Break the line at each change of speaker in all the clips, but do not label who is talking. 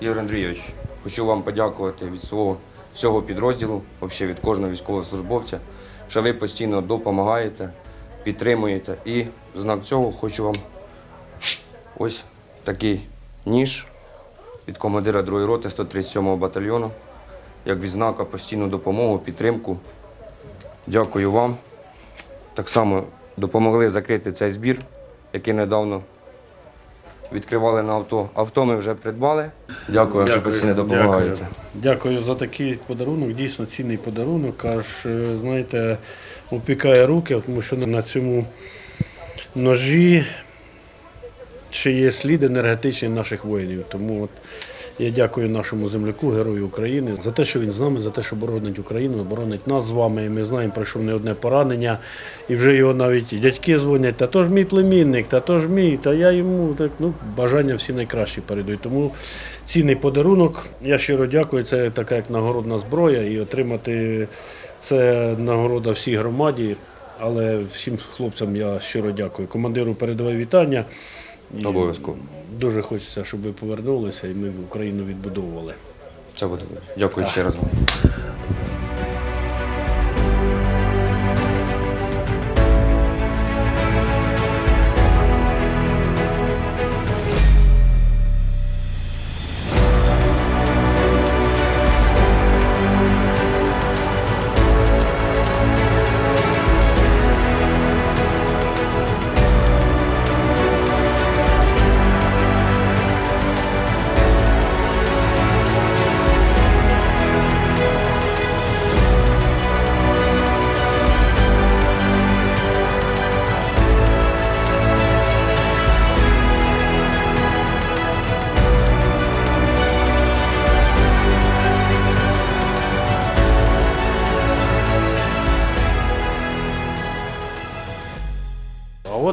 Ігор Андрійович, хочу вам подякувати від свого всього підрозділу, взагалі від кожного військовослужбовця, що ви постійно допомагаєте, підтримуєте. І в знак цього хочу вам ось такий ніж від командира 2-ї роти 137-го батальйону, як відзнака постійну допомогу, підтримку. Дякую вам. Так само допомогли закрити цей збір, який недавно відкривали на авто. Авто ми вже придбали. Дякую, що постійно допомагаєте.
Дякую. Дякую за такий подарунок, дійсно цінний подарунок. Аж, е, знаєте, опікає руки, тому що на цьому ножі ще є слід енергетичний наших воїнів. Тому от я дякую нашому земляку, герою України, за те, що він з нами, за те, що боронить Україну, боронить нас з вами. І ми знаємо, пройшов не одне поранення. І вже його навіть дядьки дзвонять, та то ж мій племінник, та то ж мій, та я йому так, ну, бажання всі найкращі передають. Тому цінний подарунок. Я щиро дякую. Це така як нагородна зброя, і отримати це нагорода всій громаді. Але всім хлопцям я щиро дякую. Командиру передавай вітання. І
Обов'язково.
Дуже хочеться, щоб ви повернулися і ми Україну відбудовували.
Це буде. Дякую ще раз. вам.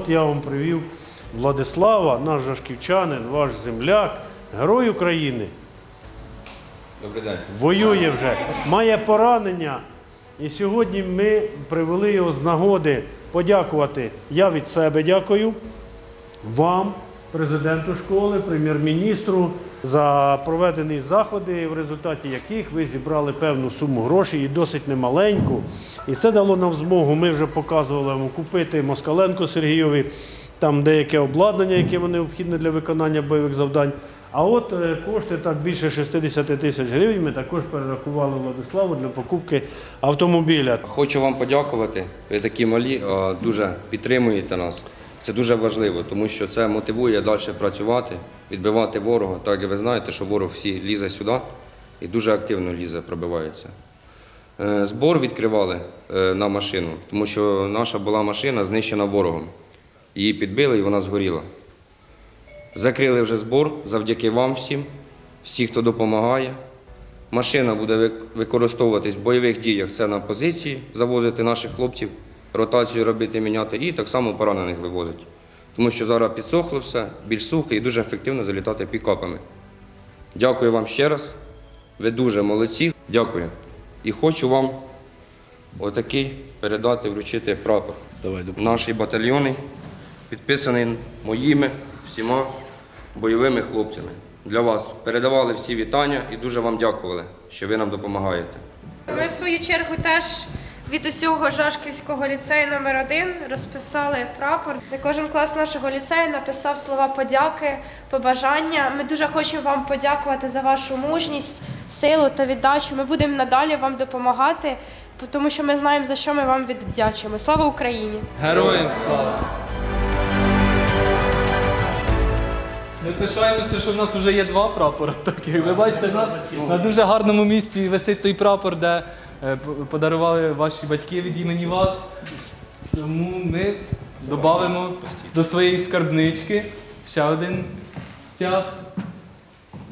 Я вам привів Владислава, наш жашківчанин, ваш земляк, герой України.
Добрий день.
Воює вже, має поранення. І сьогодні ми привели його з нагоди подякувати. Я від себе дякую вам, президенту школи, прем'єр-міністру, за проведені заходи, в результаті яких ви зібрали певну суму грошей і досить немаленьку. І це дало нам змогу. Ми вже показували вам купити Москаленко Сергійові там деяке обладнання, яке необхідне для виконання бойових завдань. А от е, кошти так більше 60 тисяч гривень ми також перерахували Владиславу для покупки автомобіля.
Хочу вам подякувати. Ви такі малі, дуже підтримуєте нас. Це дуже важливо, тому що це мотивує далі працювати, відбивати ворога. Так як ви знаєте, що ворог всі лізе сюди і дуже активно лізе, пробивається. Е, Збор відкривали е, на машину, тому що наша була машина знищена ворогом. Її підбили і вона згоріла. Закрили вже збор завдяки вам всім, всі, хто допомагає. Машина буде використовуватись в бойових діях. Це на позиції завозити наших хлопців, ротацію робити, міняти і так само поранених вивозити. Тому що зараз підсохло все, більш сухо і дуже ефективно залітати пікапами. Дякую вам ще раз. Ви дуже молодці. Дякую. І хочу вам отакий передати, вручити прапор.
Давай,
Наші батальйони підписаний моїми всіма бойовими хлопцями. Для вас передавали всі вітання і дуже вам дякували, що ви нам допомагаєте.
Ми в свою чергу теж від усього Жашківського ліцею номер 1 розписали прапор, де кожен клас нашого ліцею написав слова подяки, побажання. Ми дуже хочемо вам подякувати за вашу мужність, силу та віддачу. Ми будемо надалі вам допомагати, тому що ми знаємо, за що ми вам віддячимо. Слава Україні!
Героям слава! Ми пишаємося, що в нас вже є два прапори. Так, ви бачите, нас на дуже гарному місці висить той прапор, де подарували ваші батьки від імені вас. Тому ми додамо до своєї скарбнички ще один стяг.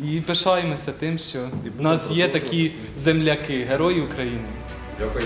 І пишаємося тим, що в нас є такі земляки, герої України.
Дякую.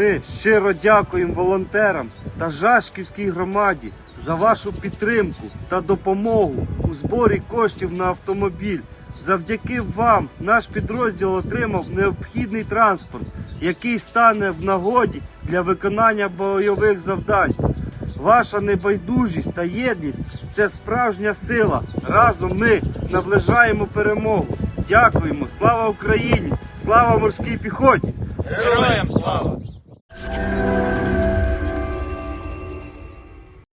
Ми щиро дякуємо волонтерам та Жашківській громаді за вашу підтримку та допомогу у зборі коштів на автомобіль. Завдяки вам наш підрозділ отримав необхідний транспорт, який стане в нагоді для виконання бойових завдань. Ваша небайдужість та єдність це справжня сила. Разом ми наближаємо перемогу. Дякуємо! Слава Україні! Слава морській піхоті!
Героям слава!